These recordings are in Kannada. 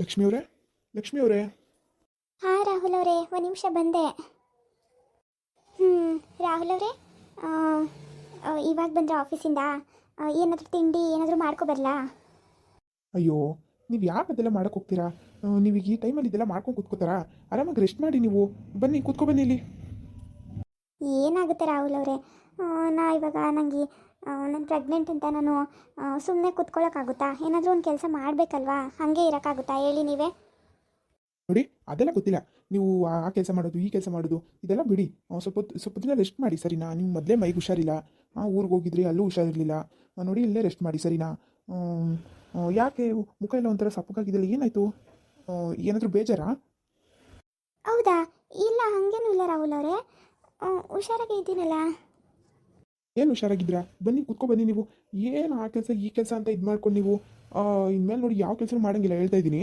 ಲಕ್ಷ್ಮಿ ಅವರೇ? ಲಕ್ಷ್ಮಿ ಅವರೇ? ಹಾಂ ರಾಹುಲ್ ಅವರೇ ಒಂದು ನಿಮಿಷ ಬಂದೆ. ಹ್ಞೂ ರಾಹುಲ್ ಅವರೇ ಇವಾಗ ಬಂದರೆ ಆಫೀಸಿಂದ ಏನಾದರೂ ತಿಂಡಿ ಏನಾದರೂ ಮಾಡ್ಕೊಬರಲಾ ಅಯ್ಯೋ ನೀವು ಯಾಕೆ ಅದೆಲ್ಲ ಮಾಡಕ್ಕೆ ಹೋಗ್ತೀರಾ? ನೀವೀಗ ಈ ಟೈಮಲ್ಲಿ ಇದೆಲ್ಲ ಮಾಡ್ಕೊಂಡು ಕೂತ್ಕೋತಾರಾ? ಆರಾಮಾಗಿ ರೆಸ್ಟ್ ಮಾಡಿ ನೀವು. ಬನ್ನಿ ಕೂತ್ಕೊ ಬನ್ನಿ ಇಲ್ಲಿ. ಏನಾಗುತ್ತೆ ರಾಹುಲ್ ಅವರೇ? ನಾ ಇವಾಗ ನನಗೆ ನಾನು ಪ್ರೆಗ್ನೆಂಟ್ ಅಂತ ನಾನು ಸುಮ್ಮನೆ ಕುತ್ಕೊಳ್ಳೋಕ್ಕಾಗುತ್ತಾ ಏನಾದರೂ ಒಂದು ಕೆಲಸ ಮಾಡಬೇಕಲ್ವಾ? ಹಾಗೆ ಇರೋಕ್ಕಾಗುತ್ತಾ? ಹೇಳಿ ನೀವೇ. ನೋಡಿ ಅದೆಲ್ಲ ಗೊತ್ತಿಲ್ಲ. ನೀವು ಆ ಕೆಲಸ ಮಾಡೋದು ಈ ಕೆಲಸ ಮಾಡೋದು ಇದೆಲ್ಲ ಬಿಡಿ. ಸ್ವಲ್ಪ ಸ್ವಲ್ಪ ದಿನ ರೆಸ್ಟ್ ಮಾಡಿ ಸರಿನಾ? ನೀವು ಮೊದಲೇ ಮೈಗೆ ಹುಷಾರಿಲ್ಲ. ಆ ಊರಿಗೆ ಹೋಗಿದ್ರಿ ಅಲ್ಲೂ ಹುಷಾರಿರಲಿಲ್ಲ. ನೋಡಿ ಇಲ್ಲೇ ರೆಸ್ಟ್ ಮಾಡಿ ಸರಿನಾ? ಯಾಕೆ ಮುಖ ಎಲ್ಲ ಒಂಥರ ಸಪ್ಪಗಾಗಿದೆಯಲ್ಲ? ಏನಾಯಿತು? ಏನಾದರೂ ಬೇಜಾರಾ? ಹೌದಾ? ಇಲ್ಲ ಹಾಗೇನೂ ಇಲ್ಲ ರಾಹುಲ್ ಅವರೇ. ಹುಷಾರಾಗಿ ಇದ್ದೀನಲ್ಲ? ಏನು ಹುಷಾರಾಗಿದ್ದೀರಾ? ಬನ್ನಿ ಕುತ್ಕೊಂಡು ಬನ್ನಿ ನೀವು. ಏನು ಆ ಕೆಲಸ ಈ ಕೆಲಸ ಅಂತ ಇದು ಮಾಡ್ಕೊಂಡು ನೀವು? ಇನ್ಮೇಲೆ ನೋಡಿ ಯಾವ ಕೆಲಸ ಮಾಡಂಗಿಲ್ಲ ಹೇಳ್ತಾ ಇದ್ದೀನಿ.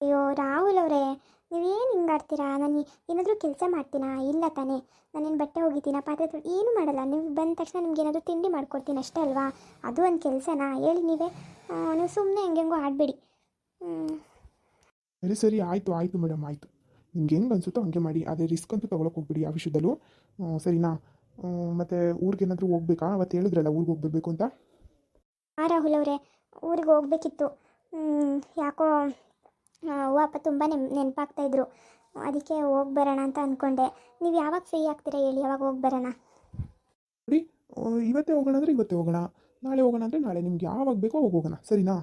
ಅಯ್ಯೋ ರಾಹುಲ್ ಅವರೇ ನೀವೇನು ಹಿಂಗಾಡ್ತೀರಾ ನಾನು ಏನಾದರೂ ಕೆಲಸ ಮಾಡ್ತೀನಾ? ಇಲ್ಲ ತಾನೇ. ನಾನೇನು ಬಟ್ಟೆ ಹೋಗಿದ್ದೀನ ಪಾತ್ರೆ ತೊಳ್ ಏನು ಮಾಡಲ್ಲ. ನೀವು ಬಂದ ತಕ್ಷಣ ನಿಮ್ಗೆ ಏನಾದರೂ ತಿಂಡಿ ಮಾಡ್ಕೊಡ್ತೀನಿ ಅಷ್ಟೇ ಅಲ್ವಾ? ಅದು ಒಂದು ಕೆಲಸನಾ? ಹೇಳಿ ನೀವೇ. ನೀವು ಸುಮ್ಮನೆ ಹೆಂಗೆಂಗೋ ಆಡಬೇಡಿ. ಸರಿ ಸರಿ ಆಯಿತು ಆಯಿತು ಮೇಡಮ್ ಆಯಿತು. ನಿಮ್ಗೆ ಹೆಂಗೆ ಅನಿಸುತ್ತೋ ಹಂಗೆ ಮಾಡಿ. ಅದೇ ರಿಸ್ಕ್ ಅಂತೂ ತೊಗೊಳಕ್ಕೆ ಹೋಗ್ಬಿಡಿ ಆ ವಿಷಯದಲ್ಲೂ. ಸರಿನಾ? ಮತ್ತೆ ಊರಿಗೆ ಏನಾದರೂ ಹೋಗ್ಬೇಕಾ? ಅವತ್ತು ಹೇಳಿದ್ರಲ್ಲ ಊರಿಗೆ ಹೋಗ್ಬೇಕು ಅಂತ? ಹಾಂ ರಾಹುಲ್ ಅವರೇ ಊರಿಗೆ ಹೋಗ್ಬೇಕಿತ್ತು. ಯಾಕೋ ಅವ್ವ ಅಪ್ಪ ತುಂಬ ನೆನ್ ನೆನಪಾಗ್ತಾಯಿದ್ರು ಅದಕ್ಕೆ ಹೋಗಿ ಬರೋಣ ಅಂತ ಅಂದ್ಕೊಂಡೆ ನೀವು ಯಾವಾಗ ಫ್ರೀ ಆಗ್ತೀರಾ ಹೇಳಿ ಯಾವಾಗ ಹೋಗಿ ಬರೋಣ? ನೋಡಿ ಇವತ್ತೇ ಹೋಗೋಣ ಅಂದರೆ ಇವತ್ತೇ ಹೋಗೋಣ. ನಾಳೆ ಹೋಗೋಣ ಅಂದರೆ ನಾಳೆ. ನಿಮ್ಗೆ ಯಾವಾಗ ಬೇಕೋ ಅವಾಗ ಹೋಗೋಣ. ಸರಿನಾ?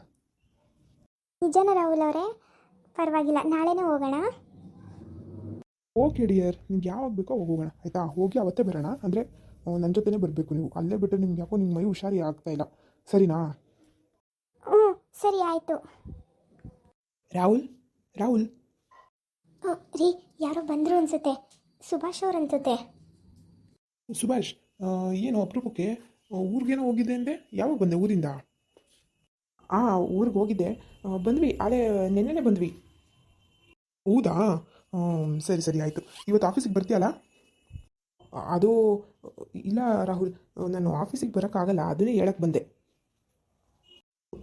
ನಿಜನ ರಾಹುಲ್ ಅವರೇ? ಪರವಾಗಿಲ್ಲ. ನಾಳೆನೇ ಹೋಗೋಣ. ಓಕೆ ಡಿಯರ್ ನಿಮ್ಗೆ ಯಾವಾಗ ಬೇಕೋ ಅವಾಗ ಹೋಗೋಣ ಆಯಿತಾ? ಹೋಗಿ ಅವತ್ತೇ ಬರೋಣ. ಅಂದರೆ ನನ್ನ ಜೊತೆನೇ ಬರಬೇಕು ನೀವು. ಅಲ್ಲೇ ಬಿಟ್ಟರೆ ನಿಮ್ಗೆ ಯಾಕೋ ನಿಮ್ಮ ಮೈ ಹುಷಾರಿ ಆಗ್ತಾ ಇಲ್ಲ. ಸರಿನಾ? ಹ್ಞೂ ಸರಿ ಆಯಿತು. ರಾಹುಲ್? ರಾಹುಲ್? ಹ್ಞೂ ರೀ ಯಾರೋ ಬಂದರು ಅನ್ಸುತ್ತೆ. ಸುಭಾಷ್ ಅವ್ರು ಅನ್ಸುತ್ತೆ. ಸುಭಾಷ್ ಏನು ಅಪರೂಪಕ್ಕೆ ಊರಿಗೇನೋ ಹೋಗಿದ್ದೆ ಅಂದೆ? ಯಾವಾಗ ಬಂದೆ ಊರಿಂದ? ಹಾಂ ಊರಿಗೆ ಹೋಗಿದ್ದೆ. ಬಂದ್ವಿ. ಅದೇ ನೆನ್ನೆನೇ ಬಂದ್ವಿ. ಹೌದಾ? ಸರಿ ಸರಿ ಆಯಿತು. ಇವತ್ತು ಆಫೀಸಿಗೆ ಬರ್ತೀಯಲ್ಲ? ಅದು ಇಲ್ಲ ರಾಹುಲ್ ನಾನು ಆಫೀಸಿಗೆ ಬರೋಕ್ಕಾಗಲ್ಲ ಅದನ್ನೇ ಹೇಳಕ್ಕೆ ಬಂದೆ.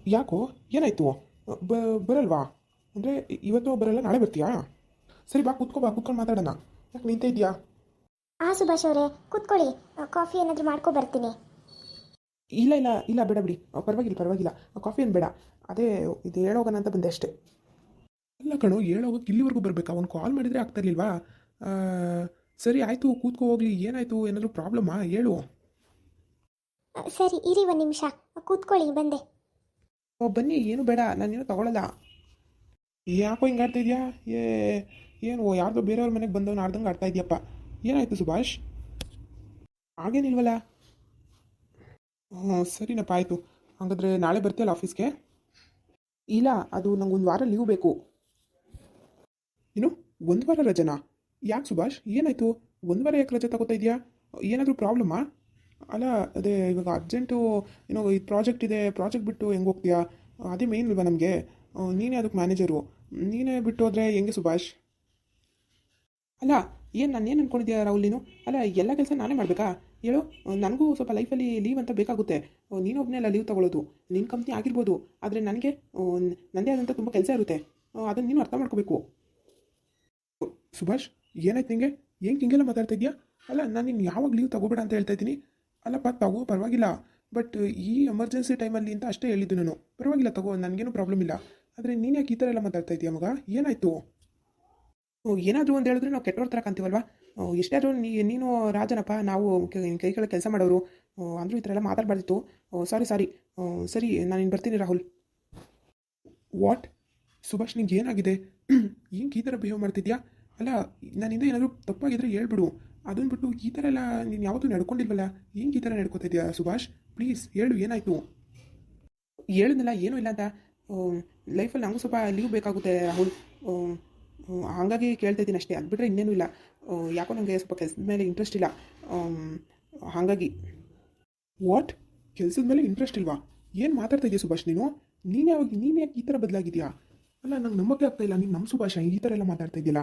ಯಾಕೋ? ಏನಾಯಿತು? ಬ ಬರಲ್ವಾ? ಅಂದರೆ ಇವತ್ತು ಬರಲ್ಲ ನಾಳೆ ಬರ್ತೀಯಾ? ಸರಿ ಬಾ ಕೂತ್ಕೋ ಬಾ ಕೂತ್ಕೊಂಡು ಮಾತಾಡೋಣ. ಯಾಕೆ ನಿಂತ ಇದೆಯಾ ಹಾಂ ಸುಭಾಷ್ ಅವರೇ ಕೂತ್ಕೊಳ್ಳಿ. ಕಾಫಿ ಏನಾದರೂ ಮಾಡ್ಕೊ ಬರ್ತೀನಿ. ಇಲ್ಲ ಇಲ್ಲ ಇಲ್ಲ ಬೇಡ ಬಿಡಿ. ಪರವಾಗಿಲ್ಲ ಪರವಾಗಿಲ್ಲ. ಕಾಫಿ ಏನು ಬೇಡ. ಅದೇ ಇದು ಹೇಳೋಗೋಣ ಅಂತ ಬಂದೆ ಅಷ್ಟೇ. ಇಲ್ಲ ಕಣೋ ಹೇಳೋಗಕ್ಕೆ ಇಲ್ಲಿವರೆಗೂ ಬರಬೇಕಾ. ಅವ್ನು ಕಾಲ್ ಮಾಡಿದರೆ ಆಗ್ತಾ ಇರ್ಲಿಲ್ವಾ? ಸರಿ ಆಯಿತು ಕೂತ್ಕೋ ಹೋಗ್ಲಿ. ಏನಾಯಿತು? ಏನಾದರೂ ಪ್ರಾಬ್ಲಮ್ಮಾ ಹೇಳು. ಸರಿ ಇರಿ ಒಂದು ನಿಮಿಷ. ಕೂತ್ಕೊಳ್ಳಿ ಬಂದೆ. ಓ, ಬನ್ನಿ ಏನು ಬೇಡ ನಾನೇನು ತಗೊಳ್ಳಲ್ಲ ಯಾಕೋ ಹಿಂಗೆ ಆಡ್ತಾ ಇದೆಯಾ? ಏ ಏನು ಯಾರ್ದೋ ಬೇರೆಯವ್ರ ಮನೆಗೆ ಬಂದವನು ಆಡ್ದಂಗೆ ಆಡ್ತಾ ಇದೆಯಪ್ಪ. ಏನಾಯಿತು ಸುಭಾಷ್? ಹಾಗೇನಿಲ್ವಲ್ಲ? ಹ್ಞೂ ಸರಿನಪ್ಪ ಆಯಿತು. ಹಾಗಾದರೆ ನಾಳೆ ಬರ್ತೀಯಲ್ಲ ಆಫೀಸ್ಗೆ ಇಲ್ಲ ಅದು ನಂಗೊಂದು ಒಂದು ವಾರ ಲೀವ್ ಬೇಕು. ಏನು ಒಂದು ವಾರ ರಜನಾ? ಯಾಕೆ ಸುಭಾಷ್? ಏನಾಯಿತು? ಒಂದು ವಾರ ಯಾಕೆ ರಜೆ ತಗೋತಾ ಇದೆಯಾ? ಏನಾದರೂ ಪ್ರಾಬ್ಲಮ್ಮಾ ಅಲ್ಲ, ಅದೇ ಇವಾಗ ಅರ್ಜೆಂಟು ಏನೋ ಈ ಪ್ರಾಜೆಕ್ಟ್ ಇದೆ ಪ್ರಾಜೆಕ್ಟ್ ಬಿಟ್ಟು ಹೆಂಗೆ ಹೋಗ್ತೀಯಾ? ಅದೇ ಮೇನ್ ಇಲ್ವಾ ನಮಗೆ? ನೀನೇ ಅದಕ್ಕೆ ಮ್ಯಾನೇಜರು ನೀನೇ ಬಿಟ್ಟು ಹೋದರೆ ಹೆಂಗೆ ಸುಭಾಷ್? ಅಲ್ಲ, ಏನು ನಾನು ಏನು ಅನ್ಕೊಂಡಿದ್ಯಾ ರಾಹುಲ್ ನೀನು? ಅಲ್ಲ, ಎಲ್ಲ ಕೆಲಸ ನಾನೇ ಮಾಡಬೇಕಾ? ಹೇಳು, ನನಗೂ ಸ್ವಲ್ಪ ಲೈಫಲ್ಲಿ ಲೀವ್ ಅಂತ ಬೇಕಾಗುತ್ತೆ. ನೀನೊಬ್ಬನೇ ಅಲ್ಲ ಲೀವ್ ತಗೊಳ್ಳೋದು ನಿನ್ನ ಕಂಪ್ನಿ ಆಗಿರ್ಬೋದು. ಆದರೆ ನನಗೆ ನನ್ನದೇ ಆದಂಥ ತುಂಬ ಕೆಲಸ ಇರುತ್ತೆ. ಅದನ್ನು ನೀನು ಅರ್ಥ ಮಾಡ್ಕೋಬೇಕು. ಸುಭಾಷ್, ಏನಾಯ್ತು ನಿಂಗೆ? ಹೆಂಗೆ ಹಿಂಗೆಲ್ಲ ಮಾತಾಡ್ತಾ ಇದೆಯಾ ಅಲ್ಲ, ನಾನು ನಿನ್ನ ಯಾವಾಗ ಲೀವ್ ತಗೋಬೇಡ ಅಂತ ಹೇಳ್ತಾ ಇದ್ದೀನಿ. ಅಲ್ಲಪ್ಪ ತಗೋ ಪರವಾಗಿಲ್ಲ. ಬಟ್ ಈ ಎಮರ್ಜೆನ್ಸಿ ಟೈಮಲ್ಲಿ ಅಂತ ಅಷ್ಟೇ ಹೇಳಿದ್ದು ನಾನು. ಪರವಾಗಿಲ್ಲ ತಗೋ, ನನಗೇನು ಪ್ರಾಬ್ಲಮ್ ಇಲ್ಲ. ಆದರೆ ನೀನು ಯಾಕೆ ಈ ಥರ ಎಲ್ಲ ಮಾತಾಡ್ತಾ ಇದೀಯ ಮಗ? ಏನಾಯಿತು? ಏನಾದರೂ ಒಂದು ಹೇಳಿದ್ರೆ ನಾವು ಕೆಟ್ಟವ್ರ ಥರ ಕಾಣ್ತೀವಲ್ವಾ? ಎಷ್ಟಾದರೂ ನೀ, ನೀನು ರಾಜನಪ್ಪ, ನಾವು ಕ- ಕೆಲಸ ಮಾಡೋರು. ಅಂದರೂ ಈ ಥರ ಎಲ್ಲ ಮಾತಾಡಬಾರ್ದಿತ್ತು. ಸಾರಿ ಸಾರಿ ಸರಿ, ನಾನು ಇನ್ನು ಬರ್ತೀನಿ ರಾಹುಲ್. ವಾಟ್ ಸುಭಾಷ್, ನಿಂಗೆ ಏನಾಗಿದೆ? ಹಿಂಗೆ ಈ ಥರ ಬಿಹೇವ್ ಮಾಡ್ತಿದ್ಯಾ ಅಲ್ಲ ನನ್ನಿಂದ ಏನಾದರೂ ತಪ್ಪಾಗಿದ್ದರೆ ಹೇಳ್ಬಿಡು. ಅದನ್ನು ಬಿಟ್ಟು ಈ ಥರ ಎಲ್ಲ ನೀನು ಯಾವತ್ತೂ ನಡ್ಕೊಂಡಿಲ್ವಲ್ಲ? ಹಿಂಗೆ ಈ ಥರ ನಡ್ಕೊತಾ ಇದೆಯಾ, ಸುಭಾಷ್? ಪ್ಲೀಸ್, ಹೇಳು, ಏನಾಯಿತು? ಹೇಳಿದ್ನಲ್ಲ ಏನೂ ಇಲ್ಲ ಅಂತ. ಲೈಫಲ್ಲಿ ನಂಗೂ ಸ್ವಲ್ಪ ಲೀವ್ ಬೇಕಾಗುತ್ತೆ, ರಾಹುಲ್. ಹಾಗಾಗಿ ಕೇಳ್ತಾ ಇದ್ದೀನಿ ಅಷ್ಟೇ. ಅದು ಬಿಟ್ಟರೆ ಇನ್ನೇನೂ ಇಲ್ಲ. ಯಾಕೋ ನನಗೆ ಸ್ವಲ್ಪ ಕೆಲಸದ ಮೇಲೆ ಇಂಟ್ರೆಸ್ಟ್ ಇಲ್ಲ. ಹಾಗಾಗಿ. ವಾಟ್? ಕೆಲಸದ ಮೇಲೆ ಇಂಟ್ರೆಸ್ಟ್ ಇಲ್ವಾ? ಏನು ಮಾತಾಡ್ತಾ ಇದೆಯಾ, ಸುಭಾಷ್, ನೀನು? ನೀನು ಯಾವಾಗ ನೀನು ಯಾಕೆ ಈ ಥರ ಬದಲಾಗಿದೆಯಾ ಅಲ್ಲ, ನಂಗೆ ನಂಬಕ್ಕೆ ಆಗ್ತಾ ಇಲ್ಲ. ನೀನು ನಮ್ಮ ಸುಭಾಷ, ಈ ಥರ ಎಲ್ಲ ಮಾತಾಡ್ತಾ ಇದೆಯಲ್ಲ.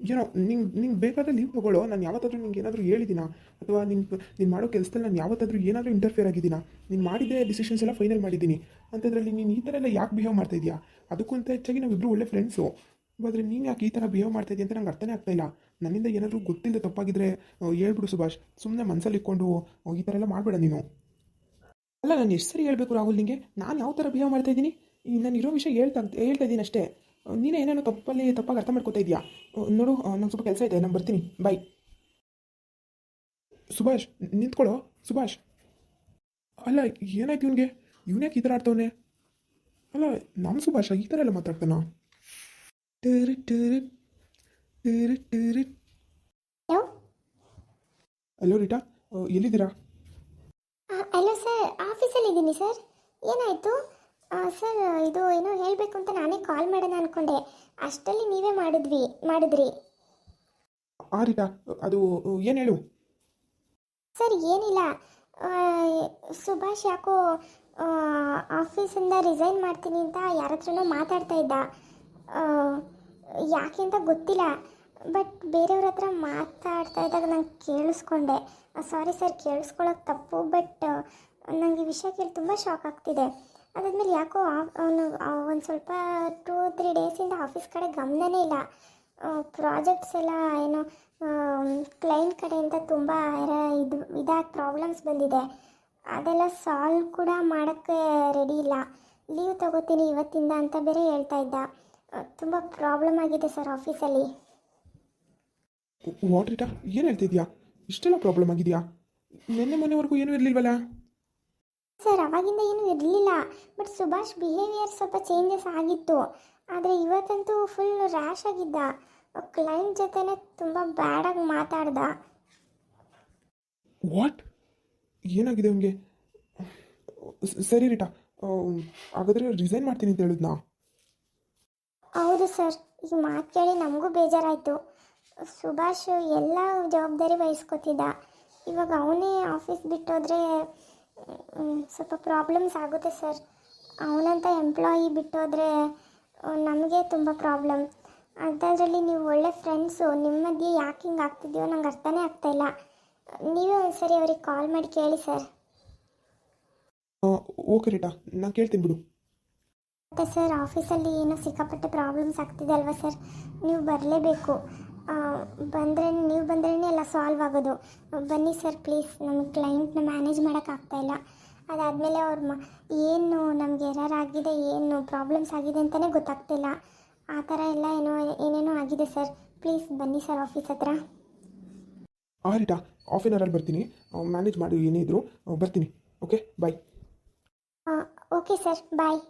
ಏನೋ ನಿಂಗೆ ನಿಂಗೆ ಬೇಕಾದ್ರೆ ಲೀವ್ ತಗೊಳ್ಳೋ ನಾನು ಯಾವತ್ತಾದರೂ ನಿಂಗೆ ಏನಾದರೂ ಹೇಳಿದ್ದೀನಾ ಅಥವಾ ನಿನ್ನ ನೀನು ಮಾಡೋ ಕೆಲಸದಲ್ಲಿ ನಾನು ಯಾವತ್ತಾದರೂ ಏನಾದರೂ ಇಂಟರ್ಫಿಯರ್ ಆಗಿದ್ದೀನಾ ನೀನು ಮಾಡಿದ್ದೆ ಡಿಸಿಷನ್ಸ್ ಎಲ್ಲ ಫೈನಲ್ ಮಾಡಿದ್ದೀನಿ ಅಂಥದ್ರಲ್ಲಿ ನೀನು ಈ ಥರ ಎಲ್ಲ ಯಾಕೆ ಬಿಹೇವ್ ಮಾಡ್ತಾ ಇದೆಯಾ? ಅಂತ ಹೆಚ್ಚಾಗಿ ನಾವಿಬ್ಬರು ಒಳ್ಳೆ ಫ್ರೆಂಡ್ಸು ಆದರೆ ನೀನು ಯಾಕೆ ಈ ಥರ ಬಿಹೇವ್ ಮಾಡ್ತಾ ಇದೆಯಾ ಅಂತ ನಂಗೆ ಅರ್ಥನೇ ಆಗ್ತಾ ಇಲ್ಲ. ನನ್ನಿಂದ ಏನಾದರೂ ಗೊತ್ತಿಲ್ಲದೆ ತಪ್ಪಾಗಿದ್ರೆ ಆ, ಹೇಳ್ಬಿಡು ಸುಭಾಷ್ ಸುಮ್ಮನೆ ಮನಸ್ಸಲ್ಲಿ ಇಟ್ಕೊಂಡು ಈ ಥರ ಎಲ್ಲ ಮಾಡಬೇಡ ನೀನು. ಅಲ್ಲ ನಾನು ಎಷ್ಟು ಸರಿ ಹೇಳಬೇಕು ರಾಹುಲ್ ನಿಂಗೆ? ನಾನು ಯಾವ ಥರ ಬಿಹೇವ್ ಮಾಡ್ತಾ ಇದ್ದೀನಿ ನಾನು ಇರೋ ವಿಷಯ ಹೇಳ್ತಾ ಹೇಳ್ತಾ ಇದ್ದೀನಿ ಅಷ್ಟೇ. ನೀನೇ ಏನೇನೋ ತಪ್ಪಲ್ಲಿ ತಪ್ಪಾಗಿ ಅರ್ಥ ಮಾಡ್ಕೋತಾ ಇದೆಯಾ? ನೋಡು ನಂಗೆ ಸ್ವಲ್ಪ ಕೆಲಸ ಇದೆ ನಾನು ಬರ್ತೀನಿ. ಬಾಯ್ ಸುಭಾಷ್ ನಿಂತ್ಕೊಳ್ಳೋ ಸುಭಾಷ್. ಅಲ್ಲ ಏನಾಯ್ತು ಇವನಿಗೆ? ಇವನ್ಯಾಕೆ ಈ ಥರ ಆಡ್ತವನೆ? ಅಲ್ಲ ನಮ್ಮ ಸುಭಾಷ ಈ ಥರ ಎಲ್ಲ ಮಾತಾಡ್ತಾನ? ಟೇರಿ ಟೇರಿ ಟೇರಿ ಟೇರಿ. ಹಲೋ? ರೀಟಾ. ಎಲ್ಲಿದ್ದೀರಾ? ಹಲೋ ಸರ್ ಆಫೀಸಲ್ಲಿ ಇದ್ದೀನಿ ಸರ್. ಏನಾಯಿತು? ಸರ್ ಇದು ಏನೋ ಹೇಳಬೇಕು ಅಂತ ನಾನೇ ಕಾಲ್ ಮಾಡೋಣ ಅಂದ್ಕೊಂಡೆ ಅಷ್ಟರಲ್ಲಿ ನೀವೇ ಮಾಡಿದ್ವಿ ಮಾಡಿದ್ರಿ. ಆ ರೀಟಾ ಅದು ಏನು ಹೇಳು? ಸರ್ ಏನಿಲ್ಲ. ಸುಭಾಷ್ ಯಾಕೋ ಆಫೀಸಿಂದ ರಿಸೈನ್ ಮಾಡ್ತೀನಿ ಅಂತ ಯಾರ ಹತ್ರನೋ ಮಾತಾಡ್ತಾ ಇದ್ದ. ಯಾಕೆ ಅಂತ ಗೊತ್ತಿಲ್ಲ. ಬಟ್ ಬೇರೆಯವ್ರ ಹತ್ರ ಮಾತಾಡ್ತಾ ಇದ್ದಾಗ ನಂಗೆ ಕೇಳಿಸ್ಕೊಂಡೆ. ಸಾರಿ ಸರ್ ಕೇಳಿಸ್ಕೊಳ್ಳೋಕೆ ತಪ್ಪು ಬಟ್ ನನಗೆ ಈ ವಿಷಯ ಕೇಳಿ ತುಂಬ ಶಾಕ್ ಆಗ್ತಿದೆ. ಅದಾದ್ಮೇಲೆ ಯಾಕೋ ಅವನು ಒಂದು ಸ್ವಲ್ಪ ಟೂ ತ್ರೀ ಡೇಸಿಂದ ಆಫೀಸ್ ಕಡೆ ಗಮನನೇ ಇಲ್ಲ. ಪ್ರಾಜೆಕ್ಟ್ಸ್ ಎಲ್ಲ ಏನೋ ಕ್ಲೈಂಟ್ ಕಡೆಯಿಂದ ತುಂಬ ಇದು, ಇದಾಗಿ ಪ್ರಾಬ್ಲಮ್ಸ್ ಬಂದಿದೆ. ಅದೆಲ್ಲ ಸಾಲ್ವ್ ಕೂಡ ಮಾಡೋಕ್ಕೆ ರೆಡಿ ಇಲ್ಲ. ಲೀವ್ ತಗೋತೀನಿ ಇವತ್ತಿಂದ ಅಂತ ಬೇರೆ ಹೇಳ್ತಾ ಇದ್ದ. ತುಂಬ ಪ್ರಾಬ್ಲಮ್ ಆಗಿದೆ ಸರ್ ಆಫೀಸಲ್ಲಿ ವಾಟ್ ರೀಟಾ ಏನು ಹೇಳ್ತಿದ್ಯಾ? ಇಷ್ಟೆಲ್ಲ ಪ್ರಾಬ್ಲಮ್ ಆಗಿದೆಯಾ? ನಿನ್ನೆ ಮೊನ್ನೆವರೆಗೂ ಏನೂ ಇರಲಿಲ್ವಲ್ಲ? ಸರ್ ಅವಾಗಿಂದ ಏನೂ ಇರಲಿಲ್ಲ. ಬಟ್ ಸುಭಾಷ್ ಬಿಹೇವಿಯರ್ ಸ್ವಲ್ಪ ಚೇಂಜಸ್ ಆಗಿತ್ತು. ಆದರೆ ಇವತ್ತಂತೂ ಫುಲ್ ರ್ಯಾಶ್ ಆಗಿದ್ದ. ಕ್ಲೈಂಟ್ ಜೊತೆನೆ ತುಂಬ ಬ್ಯಾಡಾಗಿ ಮಾತಾಡ್ದ. ವಾಟ್ ಏನಾಗಿದೆ ಅವನಿಗೆ? ಸರಿ ರೀಟಾ. ಹಾಗಾದರೆ ರಿಸೈನ್ ಮಾಡ್ತೀನಿ ಅಂತ ಹೇಳಿದ್ನಾ? ಹೌದು ಸರ್ ಈ ಮಾತು ಕೇಳಿ ನಮಗೂ ಬೇಜಾರಾಯಿತು. ಸುಭಾಷ್ ಎಲ್ಲ ಜವಾಬ್ದಾರಿ ವಹಿಸ್ಕೊತಿದ್ದ. ಇವಾಗ ಅವನೇ ಆಫೀಸ್ ಬಿಟ್ಟೋದ್ರೆ ಸ್ವಲ್ಪ ಪ್ರಾಬ್ಲಮ್ಸ್ ಆಗುತ್ತೆ ಸರ್ ಅವನಂತ ಎಂಪ್ಲಾಯಿ ಬಿಟ್ಟೋದ್ರೆ ನಮಗೆ ತುಂಬ ಪ್ರಾಬ್ಲಮ್ ಅಂಥದ್ರಲ್ಲಿ ನೀವು ಒಳ್ಳೆ ಫ್ರೆಂಡ್ಸು ನಿಮ್ಮ ಮಧ್ಯೆ ಯಾಕೆ ಹಿಂಗೆ ಆಗ್ತಿದೆಯೋ ನಂಗೆ ಅರ್ಥನೇ ಆಗ್ತಾಯಿಲ್ಲ ನೀವೇ ಒಂದ್ಸರಿ ಅವ್ರಿಗೆ ಕಾಲ್ ಮಾಡಿ ಕೇಳಿ ಸರ್ ಓಕೆ ರೀಟಾ ನಾನು ಕೇಳ್ತೀನಿ ಬಿಡು. ಮತ್ತೆ ಸರ್ ಆಫೀಸಲ್ಲಿ ಏನೋ ಸಿಕ್ಕಾಪಟ್ಟೆ ಪ್ರಾಬ್ಲಮ್ಸ್ ಆಗ್ತಿದೆ ಅಲ್ವಾ ಸರ್ ನೀವು ಬರಲೇಬೇಕು. ಬಂದರೆ ನೀವು ಬಂದ್ರೇ ಎಲ್ಲ ಸಾಲ್ವ್ ಆಗೋದು. ಬನ್ನಿ ಸರ್ ಪ್ಲೀಸ್ ನಮ್ಮ ಕ್ಲೈಂಟ್ನ ಮ್ಯಾನೇಜ್ ಮಾಡೋಕ್ಕಾಗ್ತಾಯಿಲ್ಲ ಅದಾದಮೇಲೆ ಅವ್ರ ಮ ಏನು ನಮಗೆ ಎರರ್ ಆಗಿದೆ ಏನು ಪ್ರಾಬ್ಲಮ್ಸ್ ಆಗಿದೆ ಅಂತಲೇ ಗೊತ್ತಾಗ್ತಿಲ್ಲ. ಆ ಥರ ಎಲ್ಲ ಏನೋ ಏನೇನೋ ಆಗಿದೆ ಸರ್ ಪ್ಲೀಸ್ ಬನ್ನಿ ಸರ್ ಆಫೀಸ್ ಹತ್ರ. ಆರಿಟಾ ರೀಟಾ. ಹಾಫ್ ಆನ್ ಅವರಲ್ಲಿ ಬರ್ತೀನಿ. ಮ್ಯಾನೇಜ್ ಮಾಡಿ ಏನೇ ಇದ್ರು ಬರ್ತೀನಿ. Okay bye okay sir bye